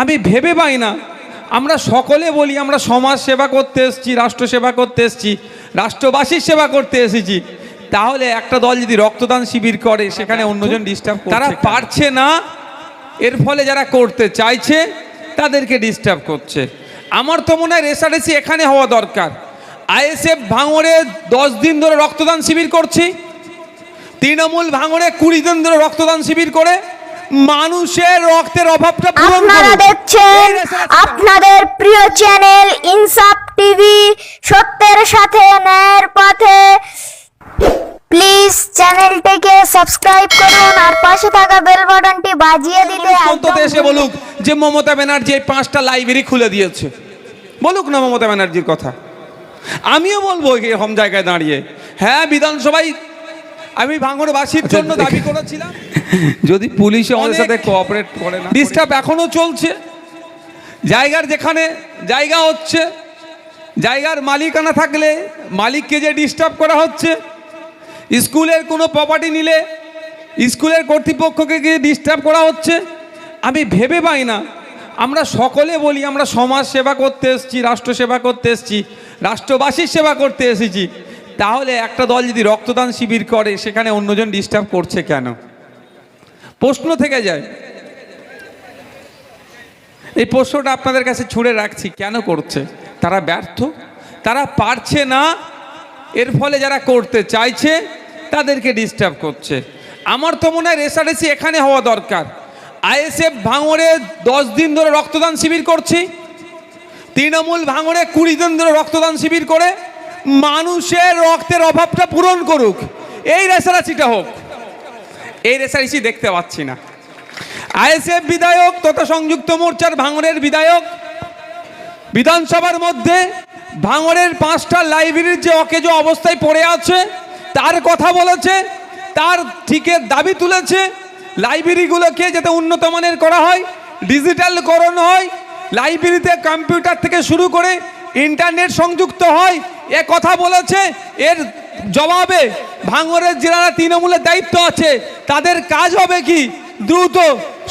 আমি ভেবে পাই না। আমরা সকলে বলি আমরা সমাজ সেবা করতে এসেছি রাষ্ট্র সেবা করতে এসেছি রাষ্ট্রবাসীর সেবা করতে এসেছি। তাহলে একটা দল যদি রক্তদান শিবির করে সেখানে অন্যজন ডিস্টার্ব তারা পারছে না। এর ফলে যারা করতে চাইছে তাদেরকে ডিস্টার্ব করছে। আমার তো মনে হয় রেসারেসি এখানে হওয়া দরকার। আইএসএফ ভাঙড়ে দশ দিন ধরে রক্তদান শিবির করছি। তৃণমূল ভাঙড়ে কুড়ি দিন ধরে রক্তদান শিবির করে। মানুষের রক্তের অভাবটা পূরণ আপনারা দেখছেন আপনাদের প্রিয় চ্যানেল ইনসাফ টিভি। সত্যের সাথে ন্যায়ের পথে। প্লিজ চ্যানেলটিকে সাবস্ক্রাইব করুন আর পাশে থাকা বেল বাটনটি বাজিয়ে দিতে অন্তত এসে বলুক যে মমতা ব্যানার্জি এই পাঁচটা লাইব্রেরি খুলে দিয়েছে। বলুক না মমতা ব্যানার্জির কথা। আমিও বলব এই হম জায়গায় দাঁড়িয়ে। হ্যাঁ বিধানসভায় আমি ভাঙড়বাসীর জন্য দাবি করেছিলাম। যদি পুলিশ আমাদের সাথে কোঅপারেট করে না। ডিস্টার্ব এখনও চলছে। জায়গার যেখানে জায়গা হচ্ছে জায়গার মালিকানা থাকলে মালিককে যে ডিস্টার্ব করা হচ্ছে স্কুলের কোনো প্রপার্টি নিলে স্কুলের কর্তৃপক্ষকে গিয়ে ডিস্টার্ব করা হচ্ছে আমি ভেবে পাই না। আমরা সকলে বলি আমরা সমাজ সেবা করতে এসেছি রাষ্ট্র সেবা করতে এসেছি রাষ্ট্রবাসীর সেবা করতে এসেছি। তাহলে একটা দল যদি রক্তদান শিবির করে, সেখানে অন্যজন ডিস্টার্ব করছে কেন? প্রশ্ন থেকে যায়। এই প্রশ্নটা আপনাদের কাছে ছুড়ে রাখছি, কেন করছে? তারা ব্যর্থ? তারা পারছে না? এর ফলে যারা করতে চাইছে, তাদেরকে ডিস্টার্ব করছে। আমার তো মনে হয় রেসারেসি এখানে হওয়া দরকার। আইএসএফ ভাঙড়ে দশ দিন ধরে রক্তদান শিবির করছি। তৃণমূল ভাঙড়ে কুড়ি দিন ধরে রক্তদান শিবির করে। মানুষের রক্তের অভাবটা পূরণ করুক। এই রেসারেসিটা হোক। এই রেসারেসি দেখতে পাচ্ছি না। আইএসএফ বিধায়ক তথা সংযুক্ত মোর্চার ভাঙড়ের বিধায়ক, বিধানসভার মধ্যে ভাঙড়ের পাঁচটা লাইব্রেরির যে অকেজো অবস্থায় পড়ে আছে, তার কথা বলেছে, তার ঠিকের দাবি তুলেছে, লাইব্রেরিগুলোকে যাতে উন্নত মানের করা হয়, ডিজিটালকরণ হয়, লাইব্রেরিতে কম্পিউটার থেকে শুরু করে ইন্টারনেট সংযুক্ত হয় এ কথা বলেছে, এর জবাবে ভাঙড়ের যারা তৃণমূলের দায়িত্ব আছে। তাদের কাজ হবে কি? দ্রুত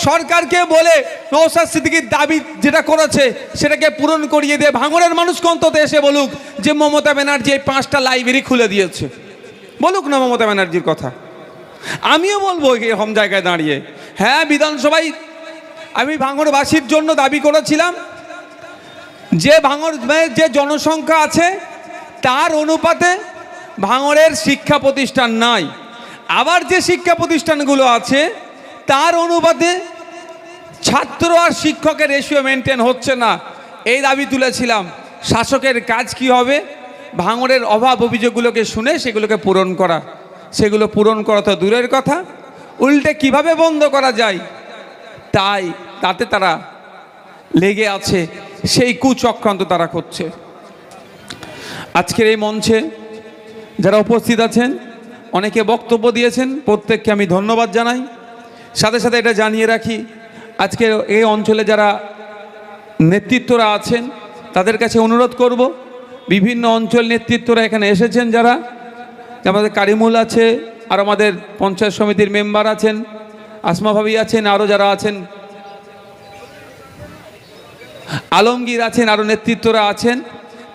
সরকারকে বলে নৌসাদ সিদ্দিকির দাবি যেটা করেছে, সেটাকে পূরণ করিয়ে দিয়ে ভাঙড়ের মানুষকে অন্তত এসে বলুক যে মমতা ব্যানার্জি এই পাঁচটা লাইব্রেরি খুলে দিয়েছে। বলুক না মমতা ব্যানার্জির কথা। আমিও বলব এই হম জায়গায় দাঁড়িয়ে। হ্যাঁ বিধানসভায় আমি ভাঙড়বাসীর জন্য দাবি করেছিলাম, যে ভাঙড় যে জনসংখ্যা আছে তার অনুপাতে ভাঙড়ের শিক্ষা প্রতিষ্ঠান নাই। আবার যে শিক্ষা প্রতিষ্ঠানগুলো আছে, তার অনুপাতে ছাত্র আর শিক্ষকের রেশিও মেনটেন হচ্ছে না। এই দাবি তুলেছিলাম। শাসকের কাজ কি হবে? ভাঙড়ের অভাব অভিযোগগুলোকে শুনে সেগুলোকে পূরণ করা। সেগুলো পূরণ করা তো দূরের কথা। উল্টে কীভাবে বন্ধ করা যায়? তাই তাতে তারা লেগে আছে। সেই কুচক্রান্ত তারা করছে। আজকের এই মঞ্চে যারা উপস্থিত আছেন, অনেকে বক্তব্য দিয়েছেন, প্রত্যেককে আমি ধন্যবাদ জানাই। সাথে সাথে এটা জানিয়ে রাখি, আজকে এই অঞ্চলে যারা নেতৃত্বরা আছেন, তাদের কাছে অনুরোধ করব, বিভিন্ন অঞ্চল নেতৃত্বরা এখানে এসেছেন যারা, আমাদের কারিমুল আছে, আর আমাদের পঞ্চায়েত সমিতির মেম্বার আছেন, আসমা ভাবি আছেন আরও যারা আছেন, আলমগীর আছেন আরও নেতৃত্বরা আছেন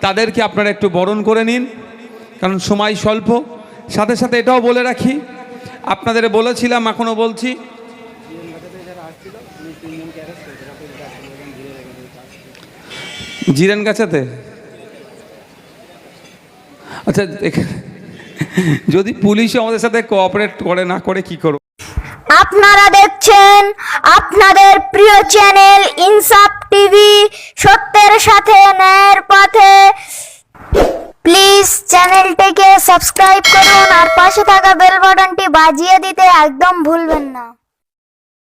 তাদেরকে আপনারা একটু বরণ করে নিন, কারণ সময় স্বল্প। সাথে সাথে এটাও বলে রাখি, আপনাদের বলেছিলাম এখনও বলছি। জিরেন গাছাতে? আচ্ছা যদি পুলিশ আমাদের সাথে কোঅপারেট করে, না করে কি করব? আপনারা দেখছেন আপনাদের প্রিয় চ্যানেল ইনসাফ টিভি সত্যের সাথে ন্যায়ের পথে। প্লিজ চ্যানেলটিকে সাবস্ক্রাইব করুন আর পাশে থাকা বেল বাটনটি বাজিয়ে দিতে একদম ভুলবেন না।